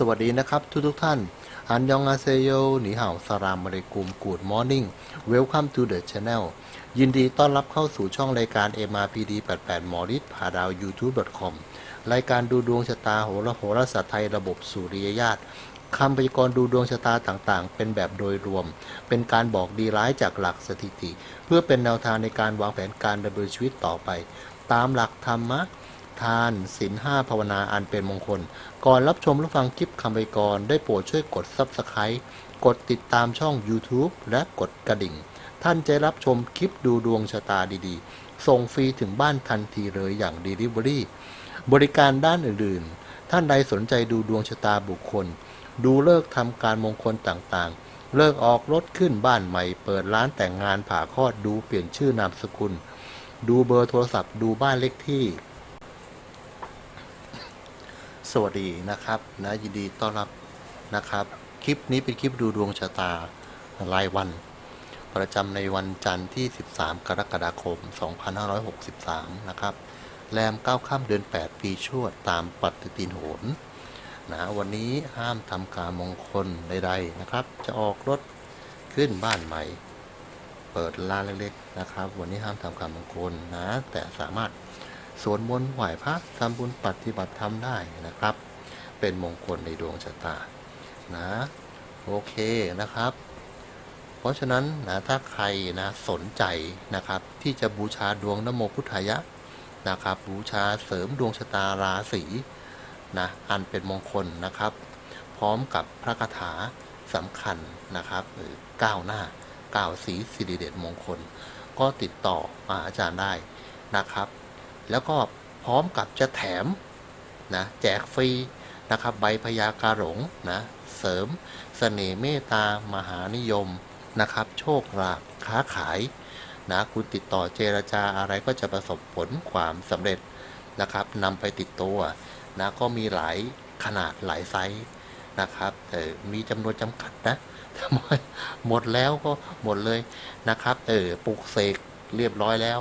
สวัสดีนะครับทุกทุกท่าน อันยองอาเซโยหนีเห่าสรามมาริกุมกูดมอร์นิ่ง Welcome to the channel ยินดีต้อนรับเข้าสู่ช่องรายการ MRPD 88 m o r i s ผาดาว YouTube.com รายการดูดวงชะตาโหราโหราศาสตร์ไทยระบบสุริยญาตคำพยากรณ์ดูดวงชะตาต่างๆ เป็นแบบโดยรวม เป็นการบอกดีร้ายจากหลักสถิติ เพื่อเป็นแนวทางในการวางแผนการดำเนินชีวิตต่อไป ตามหลักธรรมะ ทานศีลห้าภาวนาอันเป็นมงคล ก่อนรับชมรับฟังคลิปคำพยากรณ์ได้โปรดช่วยกด Subscribe กดติดตามช่อง YouTube และกดกระดิ่ง ท่านจะรับชมคลิปดูดวงชะตาดีๆ ส่งฟรีถึงบ้านทันทีเลยอย่าง Delivery บริการด้านอื่นๆ ท่านใดสนใจดูดวงชะตาบุคคล ดูเลิกทำการมงคลต่างๆ เลิกออกรถขึ้นบ้านใหม่ เปิดร้านแต่งงานผ่าคลอดดูเปลี่ยนชื่อนามสกุล ดูเบอร์โทรศัพท์ดูบ้านเลขที่ สวัสดีนะครับนะยินดีต้อนรับนะครับ คลิปนี้เป็นคลิปดูดวงชะตารายวัน ประจำในวันจันทร์ที่ 13 กรกฎาคม 2563 นะครับแรม9ค่ำเดือน 8 ปีชวดตามปฏิทินโหรนะวันนี้ห้ามทำการมงคลใดๆนะครับ จะออกรถขึ้นบ้านใหม่ เปิดร้านเล็กๆนะครับ วันนี้ห้ามทำการมงคลนะ แต่สามารถ สวดมนต์ไหว้พระทำบุญปฏิบัติธรรมได้นะครับ เป็นมงคลในดวงชะตานะโอเคนะครับ เพราะฉะนั้นนะถ้าใครนะสนใจนะครับ ที่จะบูชาดวงนโมพุทธายะนะครับ บูชาเสริมดวงชะตาราศีนะอันเป็นมงคลนะครับ พร้อมกับพระคาถาสำคัญนะครับหรือก้าวหน้าก้าวสีสิริเดชมงคล ก็ติดต่อมาอาจารย์ได้นะครับ แล้วก็พร้อมกับจะแถมนะแจกฟรีนะครับใบพยาการหลงนะเสริมเสน่ห์เมตตามหานิยมนะครับ โชคลาภค้าขายนะคุณติดต่อเจรจาอะไรก็จะประสบผลความสำเร็จนะครับนำไปติดตัวนะก็มีหลายขนาดหลายไซส์นะครับแต่มีจำนวนจำกัดนะถ้าหมดหมดแล้วก็หมดเลยนะครับเออปลุกเสกเรียบร้อยแล้ว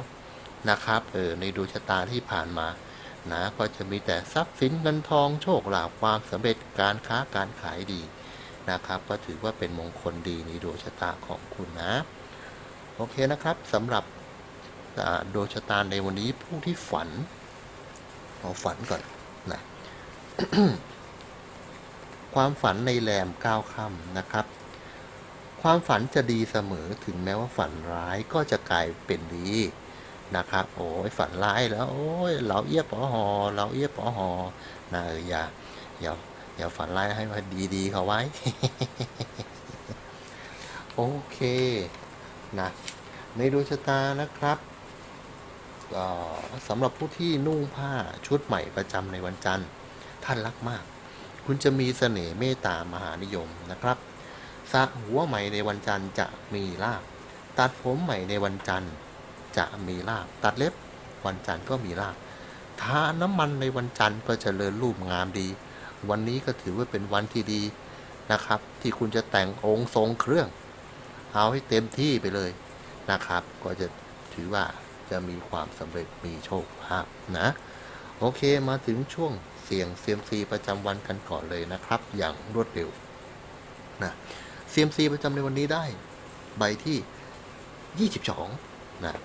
นะครับเออในดวงชะตาที่ผ่านมานะก็จะมีแต่ทรัพย์สินเงินทองโชคลาภความสำเร็จการค้าการขายดีนะครับ ก็ถือว่าเป็นมงคลดีในดวงชะตาของคุณนะ โอเคนะครับสำหรับดวงชะตาในวันนี้ผู้ที่ฝันเอาฝันก่อนนะความฝันในแรมก้าวค่ำนะครับ ความฝันจะดีเสมอถึงแม้ว่าฝันร้ายก็จะกลายเป็นดี นะครับโอ้ยฝันร้ายแล้วโอ้ยเราเอี้ยปอหอเราเอี้ยปอหอนะเอออย่าอย่าอย่าฝันร้ายให้มันดีๆเขาไว้ โอเคนะในดวงชะตานะครับสำหรับผู้ที่นุ่งผ้าชุดใหม่ประจำในวันจันทร์ ท่านรักมาก คุณจะมีเสน่ห์เมตตามหานิยมนะครับสระหัวใหม่ในวันจันทร์จะมีลาบตัดผมใหม่ในวันจันทร์ จะมีลาบตัดเล็บวันจันทร์ก็มีลาบทาน้ำมันในวันจันทร์ก็จเจริญรูปงามดี วันนี้ก็ถือว่าเป็นวันที่ดีนะครับ ที่คุณจะแต่งองค์ทรงเครื่อง เอาให้เต็มที่ไปเลยนะครับ ก็จะถือว่าจะมีความสำเร็จมีโชคลาภนะ โอเคมาถึงช่วงเสี่ยงเซียมซีประจำวันกันก่อนเลยนะครับ อย่างรวดเร็วนะเซียมซีประจำในวันนี้ได้ใบที่ 22 นะ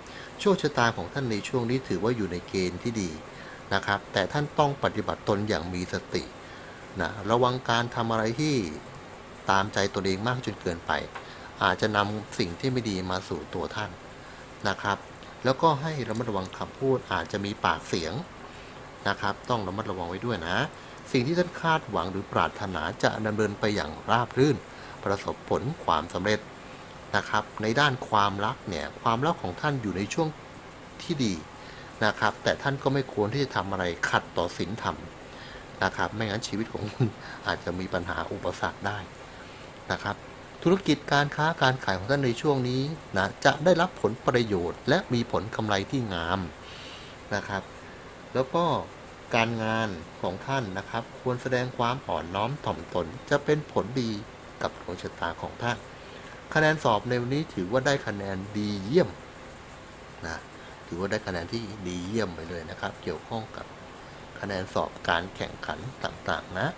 โชคชะตาของท่านในช่วงนี้ถือว่าอยู่ในเกณฑ์ที่ดีนะครับ แต่ท่านต้องปฏิบัติตนอย่างมีสตินะระวังการทำอะไรที่ตามใจตัวเองมากจนเกินไป อาจจะนำสิ่งที่ไม่ดีมาสู่ตัวท่านนะครับ แล้วก็ให้ระมัดระวังคำพูดอาจจะมีปากเสียงนะครับ ต้องระมัดระวังไว้ด้วยนะ สิ่งที่ท่านคาดหวังหรือปรารถนาจะดำเนินไปอย่างราบรื่น ประสบผลความสำเร็จ นะครับ ในด้านความรักเนี่ยความรักของท่านอยู่ในช่วงที่ดีนะครับ แต่ท่านก็ไม่ควรที่จะทำอะไรขัดต่อศีลธรรมนะครับ ไม่งั้นชีวิตของคุณอาจจะมีปัญหาอุปสรรคได้นะครับ ธุรกิจการค้าการขายของท่านในช่วงนี้นะจะได้รับผลประโยชน์ และมีผลกำไรที่งามนะครับ แล้วก็การงานของท่านนะครับ ควรแสดงความอ่อนน้อมถ่อมตนจะเป็นผลดีกับดวงชะตาของท่าน คะแนนสอบในวันนี้ถือว่าได้คะแนนดีเยี่ยมนะถือว่าได้คะแนนที่ดีเยี่ยมไปเลยนะครับ เกี่ยวข้องกับคะแนนสอบการแข่งขันต่างๆนะ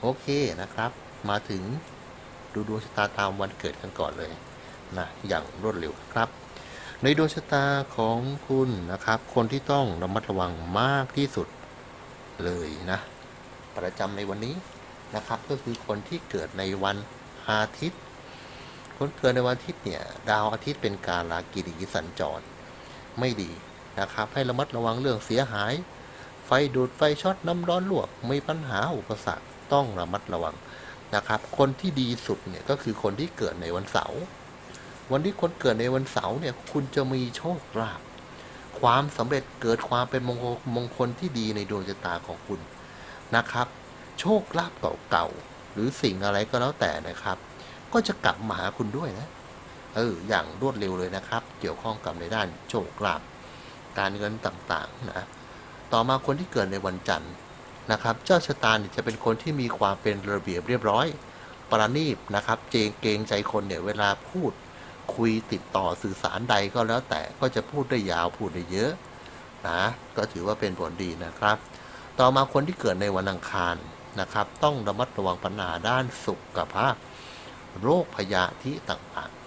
โอเคนะครับ มาถึงดูดวงชะตาตามวันเกิดกันก่อนเลยนะอย่างรวดเร็วครับ ในดวงชะตาของคุณนะครับ คนที่ต้องระมัดระวังมากที่สุดเลยนะ ประจำในวันนี้นะครับ ก็คือคนที่เกิดในวันอาทิตย์ คนเกิดในวันอาทิตย์เนี่ยดาวอาทิตย์เป็นการลากิริสัญจร ไม่ดีนะครับ ให้ระมัดระวังเรื่องเสียหาย ไฟดูดไฟช็อตน้ำร้อนลวกมีปัญหาอุปสรรคต้องระมัดระวังนะครับ คนที่ดีสุดเนี่ยก็คือคนที่เกิดในวันเสาร์วันที่คนเกิดในวันเสาร์เนี่ยคุณจะมีโชคลาภความสำเร็จเกิดความเป็นมงคลมงคลที่ดีในดวงชะตาของคุณนะครับ โชคลาภเก่าๆหรือสิ่งอะไรก็แล้วแต่นะครับ ก็จะกลับมาหาคุณด้วยนะ เออ อย่างรวดเร็วเลยนะครับ เกี่ยวข้องกับในด้านโชคลาภการเงินต่างๆนะ ต่อมาคนที่เกิดในวันจันทร์นะครับ เจ้าชะตาเนี่ยจะเป็นคนที่มีความเป็นระเบียบเรียบร้อย ประณีตนะครับ เจงเกงใจคนเนี่ยเวลาพูด คุยติดต่อสื่อสารใดก็แล้วแต่ก็จะพูดได้ยาวพูดได้เยอะนะก็ถือว่าเป็นผลดีนะครับ ต่อมาคนที่เกิดในวันอังคารนะครับ ต้องระมัดระวังปัญหาด้านสุขภาพ โรคพยาธิต่างๆ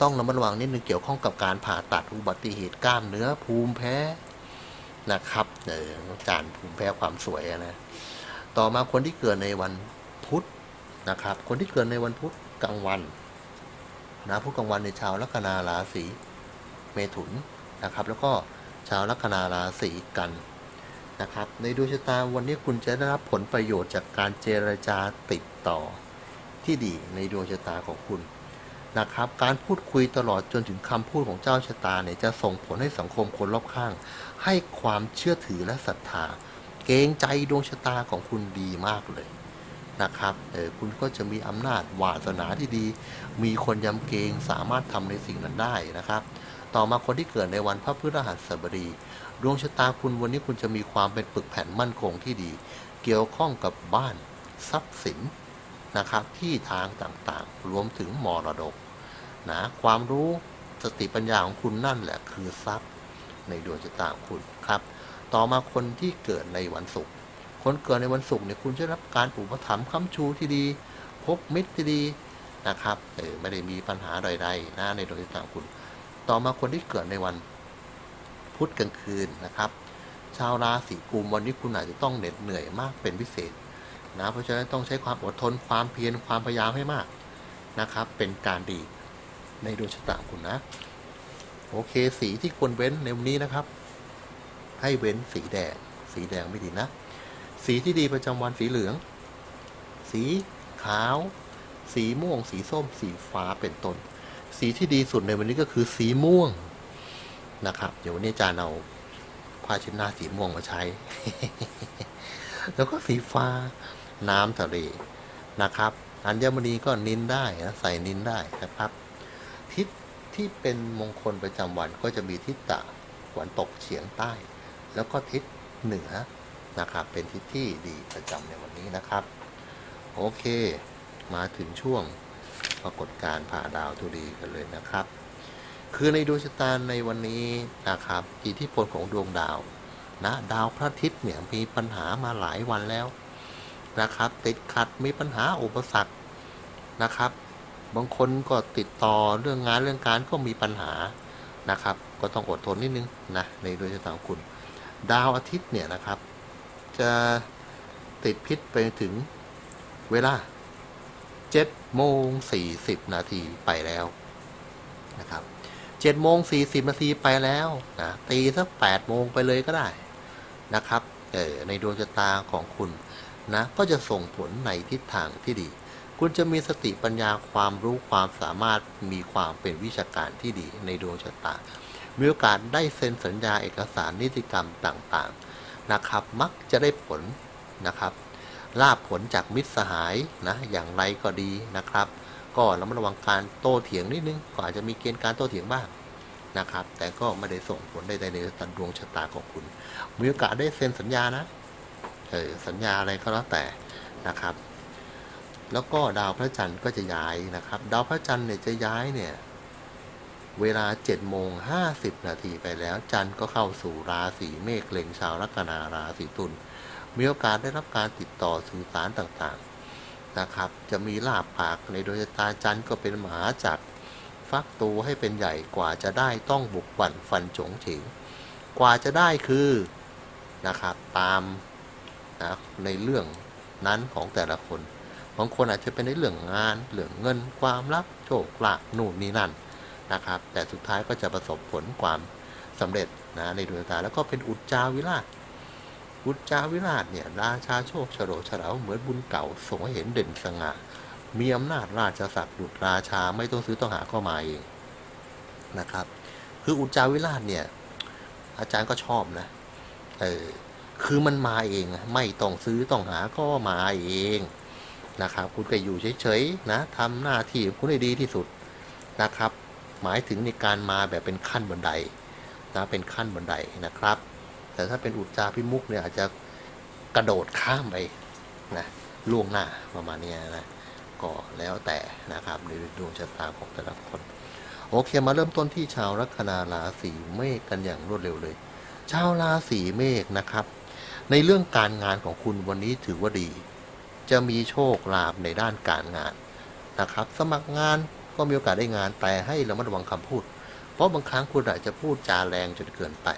ต้องระมัดระวังนิดนึงเกี่ยวข้องกับการผ่าตัดอุบัติเหตุกล้ามเนื้อภูมิแพ้นะครับเออจานภูมิแพ้ความสวยนะ ต่อมาคนที่เกิดในวันพุธนะครับ คนที่เกิดในวันพุธกลางวันนะพุธกลางวันในชาวลัคนาราศีเมถุนนะครับ แล้วก็ชาวลัคนาราศีกันนะครับ ในดวงชะตาวันนี้คุณจะได้รับผลประโยชน์จากการเจรจาติดต่อ ที่ดีในดวงชะตาของคุณนะครับ การพูดคุยตลอดจนถึงคำพูดของเจ้าชะตาเนี่ยจะส่งผลให้สังคมคนรอบข้าง ให้ความเชื่อถือและศรัทธา เกรงใจดวงชะตาของคุณดีมากเลยนะครับเออคุณก็จะมีอำนาจวาสนาที่ดี มีคนยำเกรงสามารถทำในสิ่งนั้นได้นะครับ ต่อมาคนที่เกิดในวันพระพฤหัสบดีดวงชะตาคุณวันนี้คุณจะมีความเป็นปึกแผ่นมั่นคงที่ดี เกี่ยวข้องกับบ้าน ทรัพย์สิน นะครับ ที่ทางต่างๆ รวมถึงมรดกนะความรู้สติปัญญาของคุณนั่นแหละคือทรัพย์ในดวงชะตาของคุณครับ ต่อมาคนที่เกิดในวันศุกร์คนเกิดในวันศุกร์เนี่ยคุณจะรับการอุปถัมภ์ค้ำชูที่ดี พบมิตรที่ดีนะครับเออไม่ได้มีปัญหาใดๆนะในดวงชะตาของคุณ ต่อมาคนที่เกิดในวันพุธกลางคืนนะครับ ชาวราศีกุมวันนี้คุณอาจจะต้องเหน็ดเหนื่อยมากเป็นพิเศษ นะเพราะฉะนั้นต้องใช้ความอดทนความเพียรความพยายามให้มากนะครับ เป็นการดีในดวงชะตาคุณนะ โอเคสีที่ควรเว้นในวันนี้นะครับ ให้เว้นสีแดง สีแดงไม่ดีนะ สีที่ดีประจำวันสีเหลือง สีขาว สีม่วง สีส้ม สีฟ้าเป็นต้น สีที่ดีสุดในวันนี้ก็คือสีม่วงนะครับ เดี๋ยววันนี้อาจารย์เอาผ้าเช็ดหน้าสีม่วงมาใช้ แล้วก็สีฟ้า น้ำทะเลนะครับ อัญมณีก็นินได้นะใส่นินได้นะครับ ทิศที่เป็นมงคลประจำวันก็จะมีทิศตะวันตกเฉียงใต้ แล้วก็ทิศเหนือนะครับ เป็นทิศที่ดีประจำในวันนี้นะครับ โอเค มาถึงช่วงปรากฏการผ่าดาวทุดีกันเลยนะครับ คือในดวงชะตาในวันนี้นะครับอิทธิพลของดวงดาวนะดาวพระอาทิตย์เนี่ยมีปัญหามาหลายวันแล้ว นะครับ ติดขัดมีปัญหาอุปสรรคนะครับ บางคนก็ติดต่อเรื่องงานเรื่องการก็มีปัญหานะครับ ก็ต้องอดทนนิดนึงนะในดวงชะตาของคุณ ดาวอาทิตย์เนี่ยนะครับ จะติดพิษไปถึงเวลา7โมง40 นาทีไปแล้วนะครับ7โมง40 นาทีไปแล้วนะตีสัก8โมงไปเลยก็ได้นะครับเออในดวงชะตาของคุณ นะก็จะส่งผลในทิศทางที่ดี คุณจะมีสติปัญญาความรู้ความสามารถมีความเป็นวิชาการที่ดีในดวงชะตา มีโอกาสได้เซ็นสัญญาเอกสารนิติกรรมต่างๆนะครับ มักจะได้ผลนะครับลาบผลจากมิตรสหายนะอย่างไรก็ดีนะครับ ก็ระมัดระวังการโต้เถียงนิดนึงก็อาจจะมีเกณฑ์การโต้เถียงบ้างนะครับ แต่ก็ไม่ได้ส่งผลใดๆในดวงชะตาของคุณ มีโอกาสได้เซ็นสัญญานะ เออสัญญาอะไรก็แล้วแต่นะครับ แล้วก็ดาวพระจันทร์ก็จะย้ายนะครับ ดาวพระจันทร์เนี่ยจะย้ายเนี่ยเวลา7โมง50นาทีไปแล้ว จันทร์ก็เข้าสู่ราศีเมษเล็งชาวลัคนาราศีตุลมีโอกาสได้รับการติดต่อสื่อสารต่างๆนะครับ จะมีลาบปากในดวงชะตาจันทร์ก็เป็นมหาจักรฟักตัวให้เป็นใหญ่กว่าจะได้ต้องบุกบั่นฟันจงเฉงกว่าจะได้คือนะครับตาม นะในเรื่องนั้นของแต่ละคน บางคนอาจจะเป็นในเรื่องงานเรื่องเงิน ความรักโชคลาภนู่นนี่นั่นนะครับ แต่สุดท้ายก็จะประสบผลความสำเร็จนะในดวงตาแล้วก็เป็นอุจจาวิราชอุจจาวิราชเนี่ยราชาโชคฉโลฉลาเหมือนบุญเก่าส่งให้เห็นเด่นสง่ามีอำนาจราชศักดิ์ดุจราชาไม่ต้องซื้อต้องหาเข้ามาเองนะครับ คืออุจจาวิราชเนี่ย อาจารย์ก็ชอบนะ เออ คือมันมาเองไม่ต้องซื้อต้องหาก็มาเองนะครับคุณก็อยู่เฉยๆนะทำหน้าที่คุณให้ดีที่สุดนะครับ หมายถึงในการมาแบบเป็นขั้นบันไดนะเป็นขั้นบันไดนะครับ แต่ถ้าเป็นอุจจาพิมุกเนี่ยอาจจะกระโดดข้ามไปนะล่วงหน้าประมาณนี้นะก็แล้วแต่นะครับในดวงชะตาของแต่ละคน โอเคมาเริ่มต้นที่ชาวลัคนาราศีเมษกันอย่างรวดเร็วเลย ชาวราศีเมษนะครับ ในเรื่องการงานของคุณวันนี้ถือว่าดี จะมีโชคลาภในด้านการงานนะครับ สมัครงานก็มีโอกาสได้งานแต่ให้ระมัดระวังคำพูด เพราะบางครั้งคุณอาจจะพูดจาแรงจนเกินไป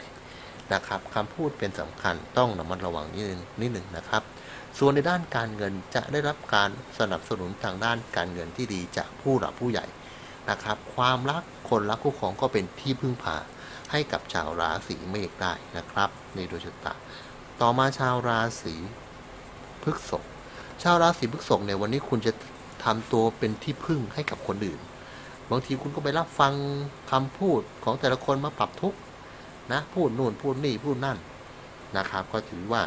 นะครับคำพูดเป็นสำคัญต้องระมัดระวังนิดนึงนิดหนึ่งนะครับ ส่วนในด้านการเงินจะได้รับการสนับสนุนทางด้านการเงินที่ดีจากผู้หลักผู้ใหญ่นะครับ ความรักคนรักคู่ของก็เป็นที่พึ่งพาให้กับชาวราศีเมษได้นะครับ ในดวงชะตา ต่อมาชาวราศีพฤษภชาวราศีพฤษภเนี่ยวันนี้คุณจะทำตัวเป็นที่พึ่งให้กับคนอื่น บางทีคุณก็ไปรับฟังคำพูดของแต่ละคนมาปรับทุกนะพูดนู่นพูดนี่พูดนั่นนะครับ ก็ถือว่า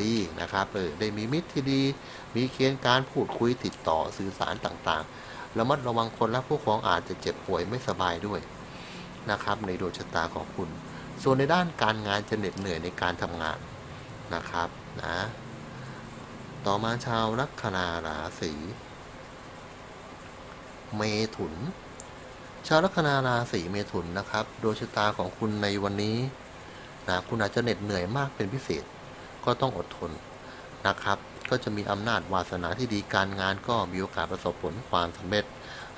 ดีนะครับเออได้มีมิตรที่ดี มีเคียนการพูดคุยติดต่อสื่อสารต่างๆระมัดระวังคนและผู้ของอาจจะเจ็บป่วยไม่สบายด้วยนะครับ ในดวงชะตาของคุณ ส่วนในด้านการงานจะเหน็ดเหนื่อยในการทำงาน นะครับนะต่อมาชาวลัคนาราศีเมถุน ชาวลัคนาราศีเมถุนนะครับโดยชะตาของคุณในวันนี้นะคุณอาจจะเหน็ดเหนื่อยมากเป็นพิเศษ ก็ต้องอดทนนะครับ ก็จะมีอำนาจวาสนาที่ดีการงานก็มีโอกาสประสบผลความสำเร็จ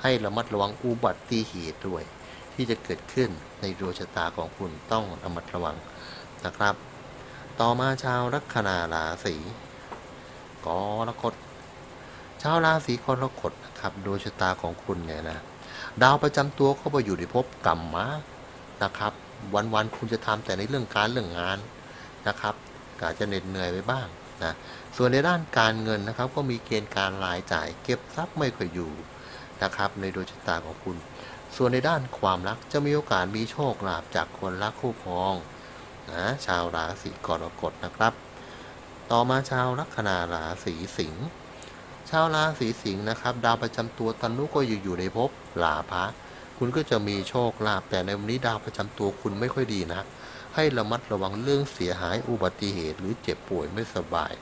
ให้ระมัดระวังอุบัติเหตุด้วย ที่จะเกิดขึ้นในดวงชะตาของคุณต้องระมัดระวังนะครับ ต่อมาชาวลัคนาราศีกรกฎชาวราศีกรกฎนะครับดวงชะตาของคุณเนี่ยนะดาวประจำตัวก็ไปอยู่ในภพกรรมมะนะครับ วันๆคุณจะทำแต่ในเรื่องการเรื่องงานนะครับอาจจะเหน็ดเหนื่อยไปบ้างนะส่วนในด้านการเงินนะครับ ก็มีเกณฑ์การรายจ่าย เก็บทรัพย์ไม่ค่อยอยู่นะครับ ในดวงชะตาของคุณ ส่วนในด้านความรักจะมีโอกาสมีโชคลาภจากคนรักคู่ครอง นะชาวราศีกรกฎนะครับ ต่อมาชาวลัคนาราศีสิงห์ชาวราศีสิงห์นะครับ ดาวประจำตัวตนุก็อยู่อยู่ในภพลาภะคุณก็จะมีโชคลาภแต่ในวันนี้ดาวประจำตัวคุณไม่ค่อยดีนะให้ระมัดระวังเรื่องเสียหายอุบัติเหตุ หรือเจ็บป่วยไม่สบาย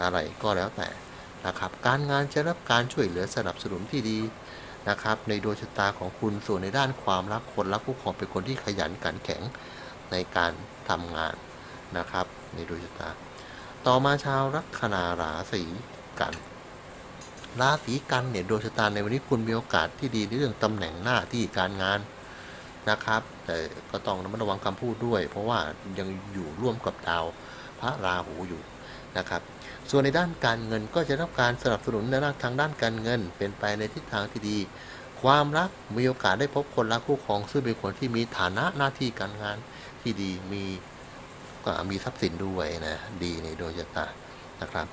อะไรก็แล้วแต่นะครับ การงานจะรับการช่วยเหลือสนับสนุนที่ดีนะครับ ในดวงชะตาของคุณส่วนในด้านความรักคนรักผู้ครองเป็นคนที่ขยันขันแข็ง ในการทำงานนะครับ ในดวงชะตา ต่อมาชาวลัคนาราศีกัน ราศีกันเนี่ยดวงชะตาในวันนี้คุณมีโอกาสที่ดีในเรื่องตำแหน่งหน้าที่การงานนะครับ แต่ก็ต้องระมัดระวังคำพูดด้วย เพราะว่ายังอยู่ร่วมกับดาวพระราหูอยู่นะครับส่วนในด้านการเงินก็จะรับการสนับสนุนในด้านทางด้านการเงิน เป็นไปในทิศทางที่ดี ความรักมีโอกาสได้พบคนรักคู่ครองซึ่งเป็นคนที่มีฐานะหน้าที่การงาน ที่ดีมีก็มีทรัพย์สินด้วยนะ ดีในดวงชะตานะครับ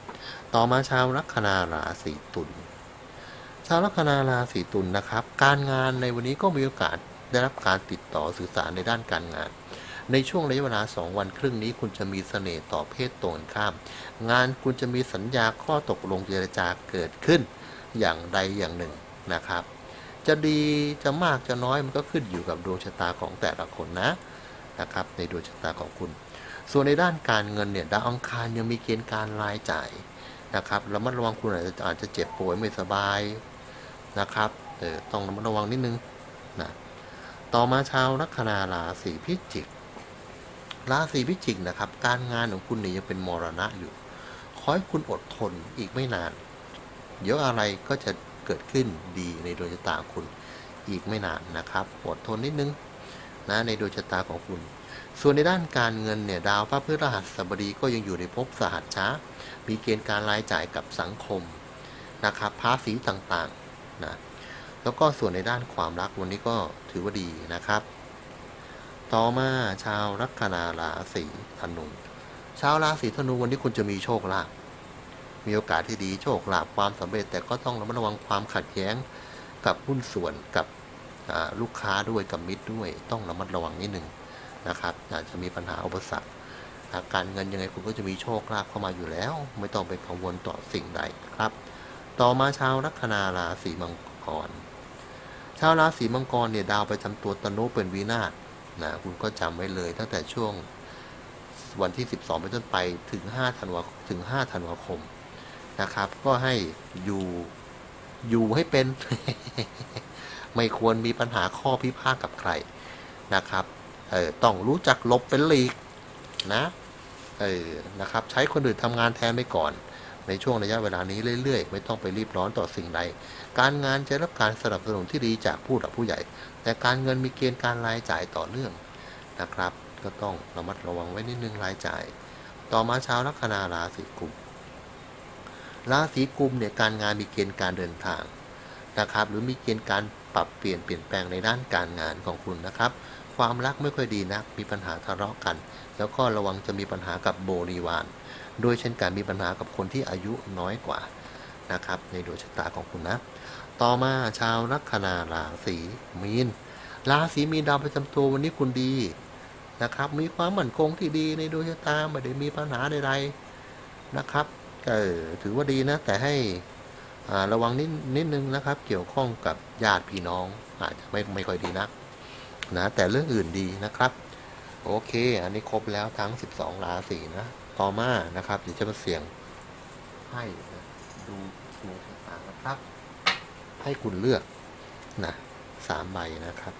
ต่อมาชาวลัคนาราศีตุลชาวลัคนาราศีตุลนะครับ การงานในวันนี้ก็มีโอกาสได้รับการติดต่อสื่อสารในด้านการงาน ในช่วงระยะเวลา 2 วันครึ่งนี้คุณจะมีเสน่ห์ต่อเพศตรงข้าม งานคุณจะมีสัญญาข้อตกลงเจรจาเกิดขึ้น อย่างใดอย่างหนึ่งนะครับ จะดีจะมากจะน้อยมันก็ขึ้นอยู่กับดวงชะตาของแต่ละคนนะ นะครับในดวงชะตาของคุณ ส่วนในด้านการเงินเนี่ยดาวอังคารยังมีเกณฑ์การรายจ่ายนะครับระมัดระวังคุณอาจจะอาจจะเจ็บป่วยไม่สบายนะครับเออต้องระมัดระวังนิดนึงนะต่อมาชาวลัคนาราศีพิจิกราศีพิจิกนะครับ การงานของคุณเนี่ยยังเป็นมรณะอยู่ ขอให้คุณอดทนอีกไม่นาน เดี๋ยวอะไรก็จะเกิดขึ้นดีในดวงชะตาคุณอีกไม่นานนะครับ อดทนนิดนึง นะในดวงชะตาของคุณ ส่วนในด้านการเงินเนี่ยดาวพระพฤหัสบดีก็ยังอยู่ในภพสหัสช้า มีเกณฑ์การรายจ่ายกับสังคมนะครับภาษีต่างๆนะแล้วก็ส่วนในด้านความรักวันนี้ก็ถือว่าดีนะครับ ต่อมาชาวลัคนาราศีธนูชาวราศีธนูวันนี้คุณจะมีโชคลาภมีโอกาสที่ดีโชคลาภความสำเร็จแต่ก็ต้องระมัดระวังความขัดแย้งกับหุ้นส่วนกับ ลูกค้าด้วยกับมิตรด้วย ต้องระมัดระวังนิดหนึ่งนะครับอาจจะมีปัญหาอุปสรรคการเงินยังไงคุณก็จะมีโชคลาภเข้ามาอยู่แล้ว ไม่ต้องไปกังวลต่อสิ่งใดครับ ต่อมาชาวลัคนาราศีมังกร ชาวราศีมังกรเนี่ยดาวประจำตัวตนุเป็นวินาศนะคุณก็จำไว้เลย ตั้งแต่ช่วงวันที่ 12 เป็นต้นไปถึง5ธันวาถึง5ธันวาคมนะครับ ก็ให้อยู่ อยู่ให้เป็น ไม่ควรมีปัญหาข้อพิพาทกับใครนะครับ เออต้องรู้จักลบเป็นหลีกนะ เออ นะครับ ใช้คนอื่นทำงานแทนไปก่อน ในช่วงระยะเวลานี้เรื่อยๆ ไม่ต้องไปรีบร้อนต่อสิ่งใด การงานจะรับการสนับสนุนที่ดีจากผู้หลักผู้ใหญ่ แต่การเงินมีเกณฑ์การรายจ่ายต่อเนื่องนะครับ ก็ต้องระมัดระวังไว้นิดนึงรายจ่าย ต่อมาเช้าลัคนาราศีกุม ราศีกุมเนี่ยการงานมีเกณฑ์การเดินทางนะครับ หรือมีเกณฑ์การปรับเปลี่ยนเปลี่ยนแปลงในด้านการงานของคุณนะครับ ความรักไม่ค่อยดีนักมีปัญหาทะเลาะกัน แล้วก็ระวังจะมีปัญหากับโบริวารโดยเช่นการมีปัญหากับคนที่อายุน้อยกว่านะครับ ในดวงชะตาของคุณนะ ต่อมาชาวลัคนาราศีมีนราศีมีนดาวประจำตัววันนี้คุณดีนะครับ มีความมั่นคงที่ดีในดวงชะตาไม่ได้มีปัญหาใดๆนะครับ เออถือว่าดีนะ แต่ให้ระวังนิดนิดนึงนะครับ เกี่ยวข้องกับญาติพี่น้อง อาจจะไม่ไม่ค่อยดีนักนะแต่เรื่องอื่นดีนะครับ โอเค อันนี้ครบแล้วทั้ง 12 ราศีนะ ต่อมานะครับเดี๋ยวจะมาเสี่ยงให้นะดูดวงชะตานะครับ ให้คุณเลือกนะสามใบนะครับ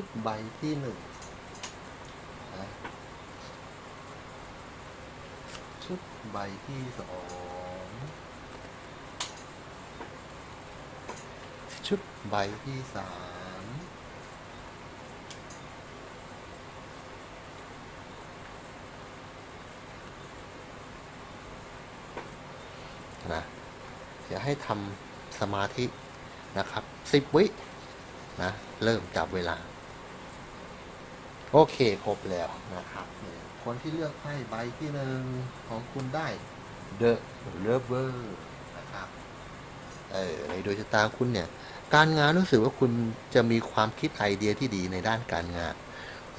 ชุดใบที่หนึ่งชุดใบที่สองชุดใบที่สามนะอย่าให้ทำสมาธินะครับสิบวินะ เริ่มจับเวลา โอเคครบแล้วนะครับคนที่เลือกไพ่ใบที่หนึ่งของคุณได้ The Lover นะครับเออในโดยชะตาคุณเนี่ย การงานรู้สึกว่าคุณจะมีความคิดไอเดียที่ดีในด้านการงาน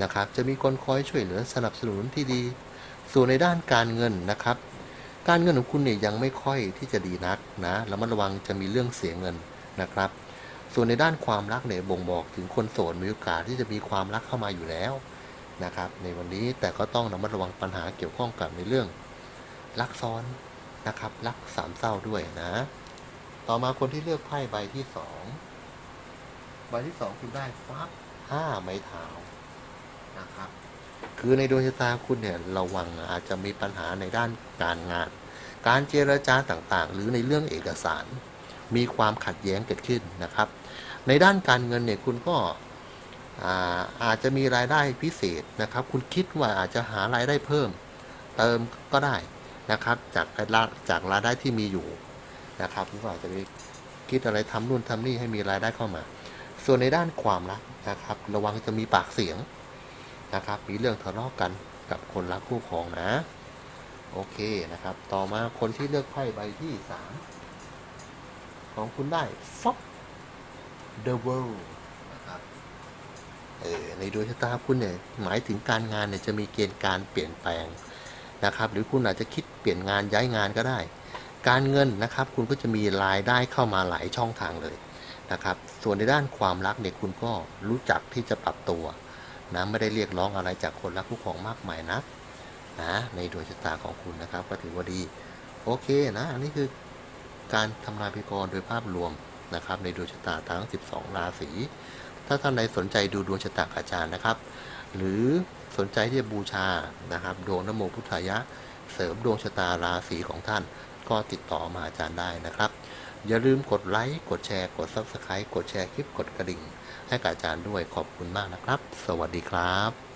นะครับ จะมีคนคอยช่วยเหลือสนับสนุนที่ดี ส่วนในด้านการเงินนะครับ การเงินของคุณเนี่ยยังไม่ค่อยที่จะดีนักนะระมัดระวังจะมีเรื่องเสียเงินนะครับ ส่วนในด้านความรักเนี่ยบ่งบอกถึงคนโสดมีโอกาสที่จะมีความรักเข้ามาอยู่แล้วนะครับในวันนี้แต่ก็ต้องระมัดระวังปัญหาเกี่ยวข้องกับในเรื่องรักซ้อนนะครับรักสามเศร้าด้วยนะ ต่อมาคนที่เลือกไพ่ใบที่สองใบที่สองคุณได้ฟักห้าไม้เท้านะครับคือในดวงชะตาคุณเนี่ยระวังอาจจะมีปัญหาในด้านการงาน การเจรจาต่างๆ หรือในเรื่องเอกสาร มีความขัดแย้งเกิดขึ้นนะครับ ในด้านการเงินเนี่ยคุณก็อาอาจจะมีรายได้พิเศษนะครับ คุณคิดว่าอาจจะหารายได้เพิ่ม เติมก็ได้นะครับ จากราจากรายได้ที่มีอยู่นะครับคุณก็อาจจะไปคิดอะไรทำนู่นทำนี่ให้มีรายได้เข้ามา ส่วนในด้านความรักนะครับ ระวังจะมีปากเสียงนะครับ มีเรื่องทะเลาะกันกับคนรักคู่ครองนะ โอเคนะครับ ต่อมาคนที่เลือกไพ่ใบที่สามของคุณได้ฟ็อก The World นะครับเออในดวงชะตาคุณเนี่ยหมายถึงการงานเนี่ยจะมีเกณฑ์การเปลี่ยนแปลงนะครับ หรือคุณอาจจะคิดเปลี่ยนงานย้ายงานก็ได้ การเงินนะครับ คุณก็จะมีรายได้เข้ามาหลายช่องทางเลยนะครับ ส่วนในด้านความรักเนี่ยคุณก็รู้จักที่จะปรับตัวนะไม่ได้เรียกร้องอะไรจากคนรักคู่ครองมากมายนะนะในดวงชะตาของคุณนะครับ ก็ถือว่าดี โอเคนะ อันนี้คือการทำนายพยากรณ์โดยภาพรวม นะครับ ในดวงชะตาทั้ง 12 ราศี ถ้าท่านใดสนใจดูดวงชะตาอาจารย์นะครับ หรือสนใจที่จะบูชานะครับ ดวงนโมพุทธายะ เสริมดวงชะตาราศีของท่าน ก็ติดต่อมาอาจารย์ได้นะครับ อย่าลืมกดไลค์กดแชร์ กด Subscribe กดแชร์คลิปกดกระดิ่ง ให้กับอาจารย์ด้วยขอบคุณมากนะครับ สวัสดีครับ